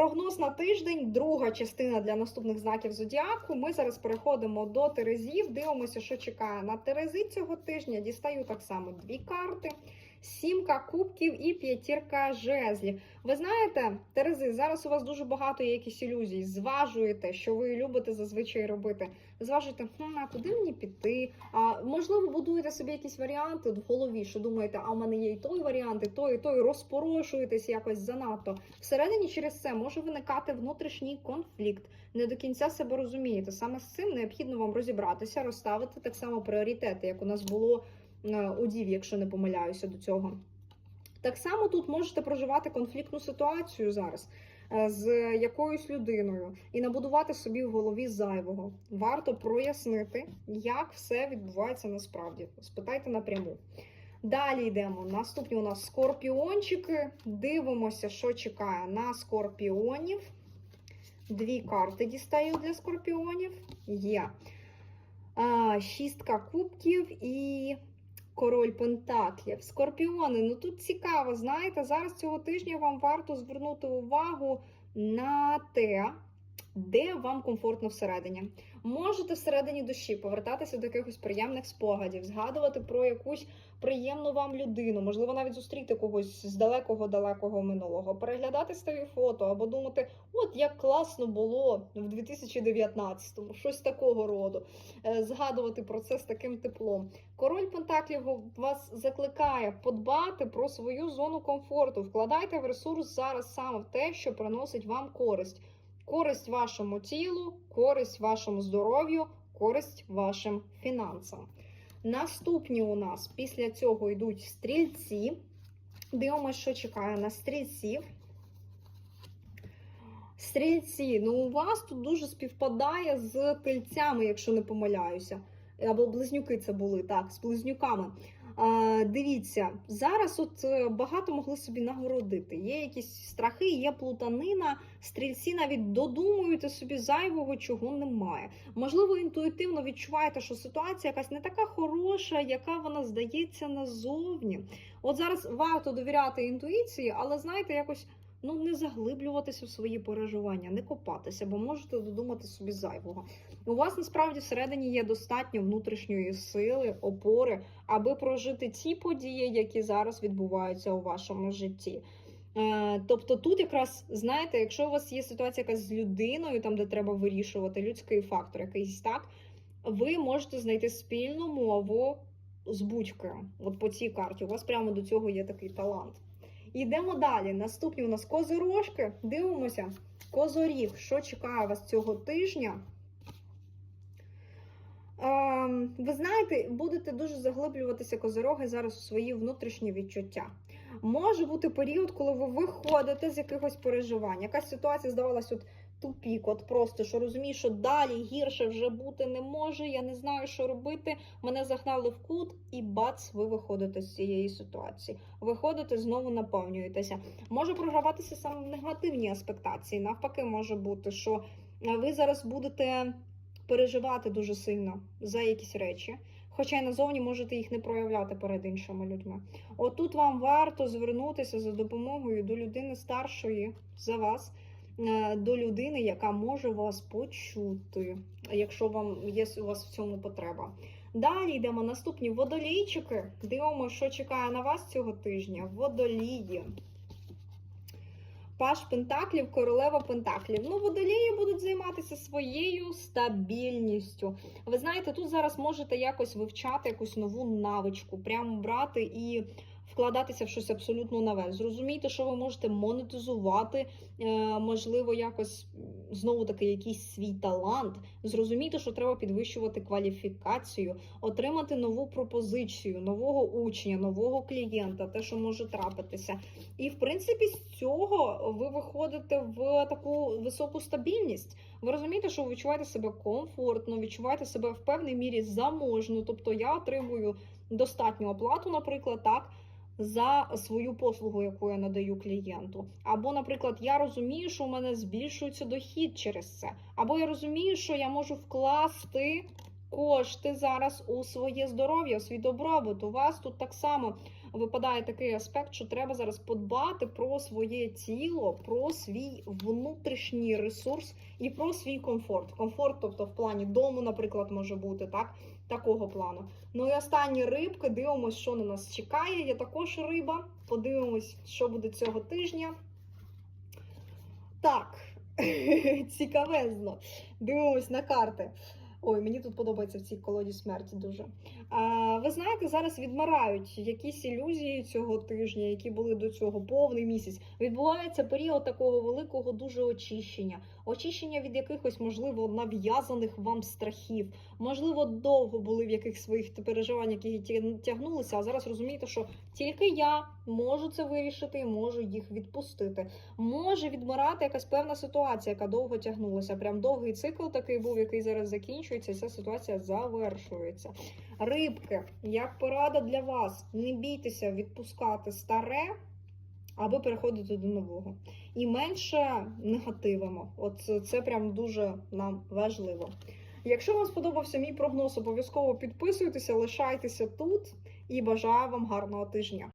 Прогноз на тиждень, друга частина для наступних знаків зодіаку. Ми зараз переходимо до Терезів. Дивимося, що чекає на Терези цього тижня. Дістаю так само дві карти. Сімка кубків і п'ятірка жезлів. Ви знаєте, Терези, зараз у вас дуже багато є якісь ілюзій. Зважуєте, що ви любите зазвичай робити. Зважуєте, хм, а куди мені піти? А можливо, будуєте собі якісь варіанти в голові, що думаєте, а в мене є і той варіант, і той, і той, розпорошуєтесь якось занадто. Всередині через це може виникати внутрішній конфлікт. Не до кінця себе розумієте. Саме з цим необхідно вам розібратися, розставити так само пріоритети, як у нас було е, у Діві, якщо не помиляюся до цього. Так само тут можете проживати конфліктну ситуацію зараз е, з якоюсь людиною і набудувати собі в голові зайвого. Варто прояснити, як все відбувається насправді. Спитайте напряму. Далі йдемо. Наступні у нас скорпіончики. Дивимося, що чекає на скорпіонів. Дві карти дістаю для скорпіонів. Є шістка кубків і король пентаклів. Скорпіони, ну тут цікаво, знаєте, зараз цього тижня вам варто звернути увагу на те, де вам комфортно всередині. Можете всередині душі повертатися до якихось приємних спогадів, згадувати про якусь приємну вам людину, можливо, навіть зустріти когось з далекого-далекого минулого, переглядати старі фото або думати, от як класно було в 2019-му, щось такого роду. Е, Згадувати про це з таким теплом. Король Пентаклів вас закликає подбати про свою зону комфорту. Вкладайте в ресурс зараз саме в те, що приносить вам користь. Користь вашому тілу, користь вашому здоров'ю, користь вашим фінансам. Наступні у нас після цього йдуть стрільці. Дивимося, що чекає на стрільців. Стрільці, ну у вас тут дуже співпадає з тельцями, якщо не помиляюся. Або близнюки це були, так, з близнюками. Дивіться, зараз от е, багато могли собі нагородити. Є якісь страхи, є плутанина. Стрільці навіть додумуєте собі зайвого, чого немає. Можливо, інтуїтивно відчуваєте, що ситуація якась не така хороша, яка вона здається назовні. От зараз варто довіряти інтуїції, але знаєте, якось. Ну, не заглиблюватися в свої переживання, не копатися, бо можете додумати собі зайвого. У вас насправді всередині є достатньо внутрішньої сили, опори, аби прожити ті події, які зараз відбуваються у вашому житті. Е, тобто тут якраз знаєте, якщо у вас є ситуація якась з людиною, там де треба вирішувати людський фактор, якийсь так, ви можете знайти спільну мову з будь-ким. От по цій карті. У вас прямо до цього є такий талант. Йдемо далі. Наступні у нас козирожки. Дивимося. козорів, що чекає вас цього тижня? Ем, ви знаєте, будете дуже заглиблюватися козироги зараз у свої внутрішні відчуття. Може бути період, коли ви виходите з якихось переживань. Якась ситуація здавалась от тупік, от просто що розумієш, що далі гірше вже бути не може. Я не знаю, що робити. Мене загнали в кут, і бац, ви виходите з цієї ситуації. Виходите, знову наповнюєтеся. Може програватися саме негативні аспектації. Навпаки, може бути, що ви зараз будете переживати дуже сильно за якісь речі. Хоча й назовні можете їх не проявляти перед іншими людьми. Отут вам варто звернутися за допомогою до людини старшої за вас, до людини, яка може вас почути, якщо вам є у вас в цьому потреба. Далі йдемо наступні водолійчики. Дивимося, що чекає на вас цього тижня. Водолії. Паш Пентаклів, королева Пентаклів. Ну, водолії будуть займатися своєю стабільністю. Ви знаєте, тут зараз можете якось вивчати якусь нову навичку, прямо брати і вкладатися в щось абсолютно нове. Зрозумійте, що ви можете монетизувати, е, можливо, якось знову таки якийсь свій талант. Зрозумійте, що треба підвищувати кваліфікацію, отримати нову пропозицію, нового учня, нового клієнта, те, що може трапитися. І в принципі, з цього ви виходите в таку високу стабільність. Ви розумієте, що ви відчуваєте себе комфортно, відчуваєте себе в певній мірі заможно. Тобто я отримую достатню оплату, наприклад, так. За свою послугу, яку я надаю клієнту. Або, наприклад, я розумію, що у мене збільшується дохід через це. Або я розумію, що я можу вкласти кошти зараз у своє здоров'я, у свій добробут. У вас тут так само випадає такий аспект, що треба зараз подбати про своє тіло, про свій внутрішній ресурс і про свій комфорт. Комфорт, тобто в плані дому, наприклад, може бути так, такого плану. Ну і останні рибки, дивимось, що на нас чекає. Є також риба. Подивимось, що буде цього тижня. Так, цікавезно. Дивимось на карти. Ой, мені тут подобається в цій колоді смерті дуже. А, ви знаєте, зараз відмирають якісь ілюзії цього тижня, які були до цього повний місяць. Відбувається період такого великого дуже очищення. Очищення від якихось, можливо, нав'язаних вам страхів. Можливо, довго були в яких своїх переживаннях, які тягнулися, а зараз розумієте, що тільки я можу це вирішити і можу їх відпустити. Може відмирати якась певна ситуація, яка довго тягнулася. Прям довгий цикл такий був, який зараз закінчується, і ця ситуація завершується. Рибки, як порада для вас, не бійтеся відпускати старе, аби переходити до нового. І менше негативимо. От це прям дуже нам важливо. Якщо вам сподобався мій прогноз, обов'язково підписуйтеся, лишайтеся тут і бажаю вам гарного тижня.